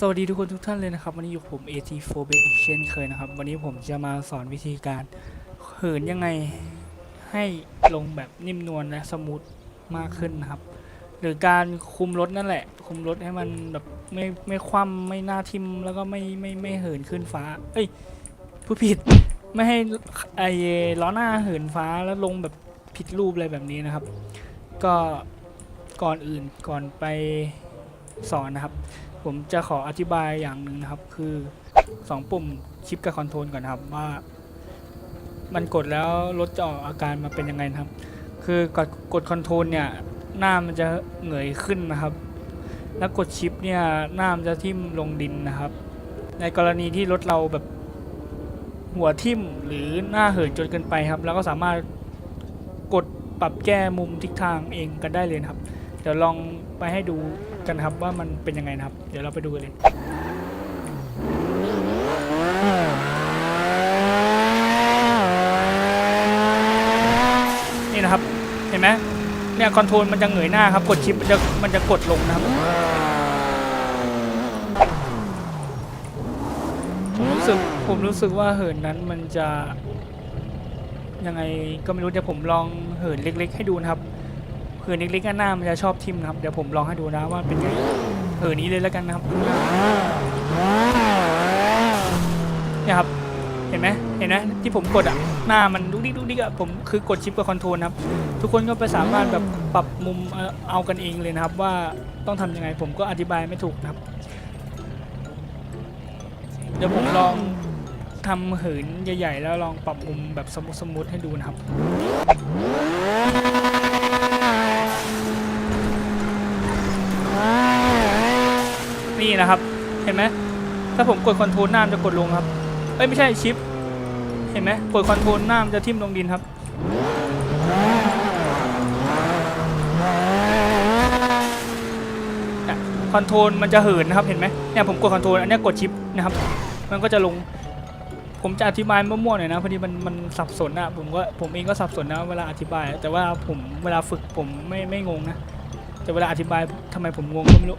สวัสดีทุกคนทุกท่านเลยนะครับ วันนี้อยู่ผม AT4 b อีกเช่นเคยนะครับ วันนี้ผมจะมาสอนวิธีการเหินยังไงให้ลงแบบนิ่มนวลและสมูทมากขึ้นนะครับ หรือการคุมรถนั่นแหละ คุมรถให้มันแบบไม่ไม่คว่ำไม่หน้าทิมแล้วก็ไม่ไม่ไม่เหินขึ้นฟ้า เอ้ยผู้ผิดไม่ให้ไอล้อหน้าเหินฟ้าแล้วลงแบบผิดรูปอะไรแบบนี้นะครับ ก็ก่อนอื่นก่อนไป สอนนะครับ ผมจะขออธิบายอย่างหนึ่งนะครับ คือ 2 ปุ่มชิปกับคอนโทรลก่อนนะครับว่า มันกดแล้วรถจะออกอาการมาเป็นยังไงนะครับ คือกดกดคอนโทรลเนี่ยหน้ามันจะเหงยขึ้นนะครับ แล้วกดชิปเนี่ยหน้ามันจะทิ่มลงดินนะครับ ในกรณีที่รถเราแบบหัวทิ่มหรือหน้าเหินจนเกินไปครับเราก็สามารถกดปรับแก้มุมทิศทางเองกันได้เลยครับ ดี๋ยวลองไปให้ดูกันครับว่ามันเป็นยังไงนะครับ เดี๋ยวเราไปดูกันเลยนี่นะครับเห็นไหมเนี่ยคอนโทรลมันจะเหงยหน้าครับ กดชิปมันจะมันจะกดลงนะครับผมรู้สึกผมรู้สึกว่าเหินนั้นมันจะยังไงก็ไม่รู้เดี๋ยวผมลองเหินเล็ก ๆ ให้ดูนะครับ หินเล็กๆก็หน้ามันจะชอบทิ่มนะครับ เดี๋ยวผมลองให้ดูนะว่าเป็นไงเหินนี้เลยแล้วกันนะครับเนี่ยครับเห็นไหมเห็นไหมที่ผมกดอะหน้ามันดุกดิกดุกดิกอะผมคือกดชิปกับคอนโทรลครับ ทุกคนก็ไปสามารถแบบปรับมุมเอากันเองเลยนะครับ ว่าต้องทำยังไงผมก็อธิบายไม่ถูกนะครับ เดี๋ยวผมลองทำเหินใหญ่ ๆ แล้วลองปรับมุมแบบสมูทสมูทให้ดูนะครับ นี่นะครับ เห็นไหมถ้าผมกดคอนโทรลหน้ามันจะกดลงครับเอ้ยไม่ใช่ชิป เห็นไหมกดคอนโทรลหน้ามันจะทิ่มลงดินครับคอนโทรลมันจะเหินนะครับเห็นไหมเนี่ยผมกดคอนโทรลอันนี้กดชิปนะครับ มันก็จะลง ผมจะอธิบายมั่วๆหน่อยนะพอดีมันมันสับสนอะผมก็ผมเองก็สับสนนะเวลาอธิบาย แต่ว่าผมเวลาฝึกผมไม่ไม่งงนะแต่เวลาอธิบายทำไมผมงงก็ไม่รู้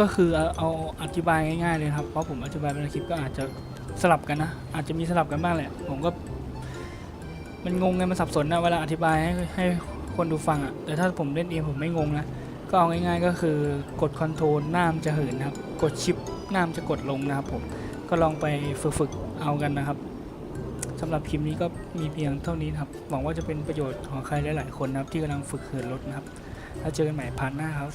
ก็คือเอาอธิบายง่ายๆเลยครับ เพราะผมอธิบายเป็นคลิปก็อาจจะสลับกันนะ อาจจะมีสลับกันบ้างแหละ ผมก็มันงงไงมันสับสนนะเวลาอธิบายให้ให้คนดูฟังอะ่ะ แต่ถ้าผมเล่นเองผมไม่งงนะ ก็เอาง่ายๆก็คือกดคอนโทรลน้ามจะเหินนะครับ กดชิปน้ามจะกดลงนะครับผม ก็ลองไปฝึกๆเอากันนะครับสำหรับคลิปนี้ก็มีเพียงเท่านี้นะครับ หวังว่าจะเป็นประโยชน์ของใครหลายๆคนนะครับที่กำลังฝึกเหินรถนะครับ แล้วเจอกันใหม่พาร์ทหน้าครับ